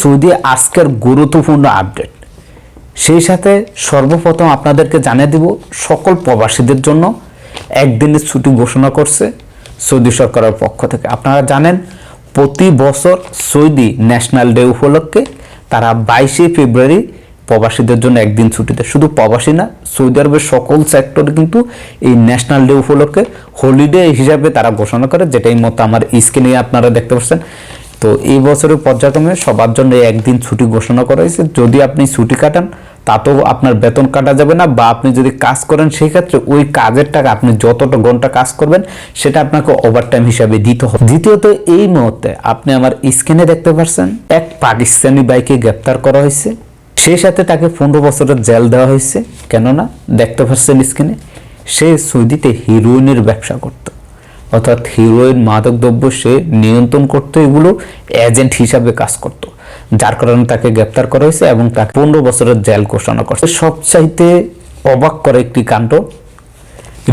Saudi আজকের গুরুত্বপূর্ণ update সেই সাথে সর্বপ্রথম আপনাদেরকে জানিয়ে দিব, সকল প্রবাসীদের জন্য একদিনের ছুটি ঘোষণা করছে সৌদি সরকারের পক্ষ থেকে। আপনারা জানেন, প্রতি বছর সৌদি ন্যাশনাল ডে উপলক্ষে তারা বাইশে ফেব্রুয়ারি প্রবাসীদের জন্য একদিন ছুটি দেয়। শুধু প্রবাসী না, সৌদি আরবের সকল সেক্টরে কিন্তু এই ন্যাশনাল ডে উপলক্ষে হলিডে হিসাবে তারা ঘোষণা করে, যেটাই মতো আমার স্ক্রিনে আপনারা দেখতে পাচ্ছেন। তো এই বছরের পর্যায়ক্রমে সবার জন্য একদিন ছুটি ঘোষণা করা হয়েছে। যদি আপনি ছুটি কাটান, তাতেও আপনার বেতন কাটা যাবে না বা আপনি যদি কাজ করেন সেই ক্ষেত্রে ওই কাজের টাকা আপনি যতটা ঘণ্টা কাজ করবেন, সেটা আপনাকে ওভারটাইম হিসাবে দিতে হবে। দ্বিতীয়ত, এই মুহূর্তে আপনি আমার স্ক্রিনে দেখতে পাচ্ছেন, এক পাকিস্তানি বাইকে গ্রেপ্তার করা হয়েছে। সেই সাথে তাকে পনেরো বছরের জেল দেওয়া হয়েছে। কেননা, দেখতে পাচ্ছেন স্ক্রিনে সে সৌদিতে হিরোইনের ব্যবসা করত। অর্থাৎ হিরোইন মাদকদ্রব্য সে নিয়ন্ত্রণ করতো, এগুলো এজেন্ট হিসাবে কাজ করত। যার কারণে তাকে গ্রেপ্তার করা হয়েছে এবং তাকে পনেরো বছরের জেল ঘোষণা করছে সবচাইতে অবাক করে একটি কাণ্ড।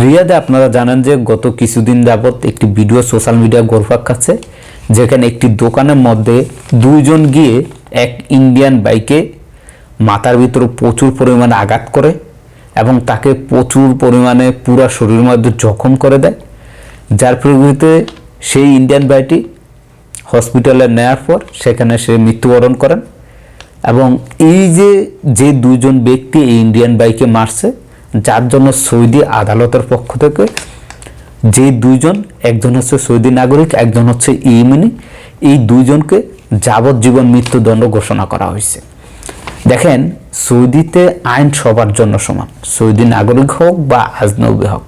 রিয়াদে আপনারা জানেন যে গত কিছুদিন যাবৎ একটি ভিডিও সোশ্যাল মিডিয়া গোরফাক খাচ্ছে যেখানে একটি দোকানের মধ্যে দুইজন গিয়ে এক ইন্ডিয়ান বাইকে মাথার ভিতরে প্রচুর পরিমাণে আঘাত করে এবং তাকে প্রচুর পরিমাণে পুরা শরীরের মধ্যে জখম করে দেয়। যার পরিপ্রেক্ষিতে সেই ইন্ডিয়ান বাইটি হসপিটালে নেওয়ার পর সেখানে সে মৃত্যুবরণ করেন এবং এই যে যে দুজন ব্যক্তি এই ইন্ডিয়ান বাইকে মারছে, যার জন্য সৌদি আদালতের পক্ষ থেকে যে দুইজন, একজন হচ্ছে সৌদি নাগরিক, একজন হচ্ছে ইমিনি এই দুইজনকে যাবজ্জীবন মৃত্যুদণ্ড ঘোষণা করা হয়েছে। দেখেন, সৌদিতে আইন সবার জন্য সমান, সৌদি নাগরিক হোক বা আজনবী হোক।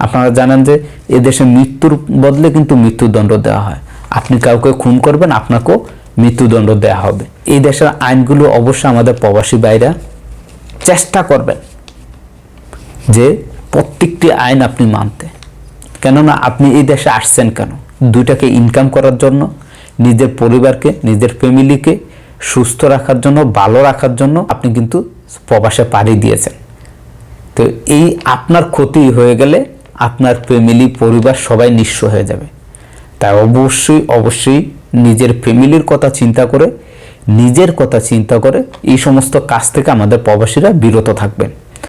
আপনারা জানেন যে এদেশে মৃত্যুর বদলে কিন্তু মৃত্যুদণ্ড দেওয়া হয়। আপনি কাউকে খুন করবেন, আপনাকেও মৃত্যুদণ্ড দেওয়া হবে। এই দেশের আইনগুলো অবশ্যই আমাদের প্রবাসী বাইরা চেষ্টা করবেন যে প্রত্যেকটি আইন আপনি মানতে। কেননা আপনি এই দেশে আসছেন কেন? দুইটাকে ইনকাম করার জন্য, নিজের পরিবারকে, নিজের ফ্যামিলিকে সুস্থ রাখার জন্য, ভালো রাখার জন্য আপনি কিন্তু প্রবাসে পাড়ি দিয়েছেন। তো এই আপনার ক্ষতি হয়ে গেলে আপনার ফ্যামিলি, পরিবার সবাই নিঃস্ব হয়ে যাবে। তাই অবশ্যই অবশ্যই নিজের ফ্যামিলির কথা চিন্তা করে, নিজের কথা চিন্তা করে এই সমস্ত কাজ থেকে আমাদের প্রবাসীরা বিরত থাকবেন।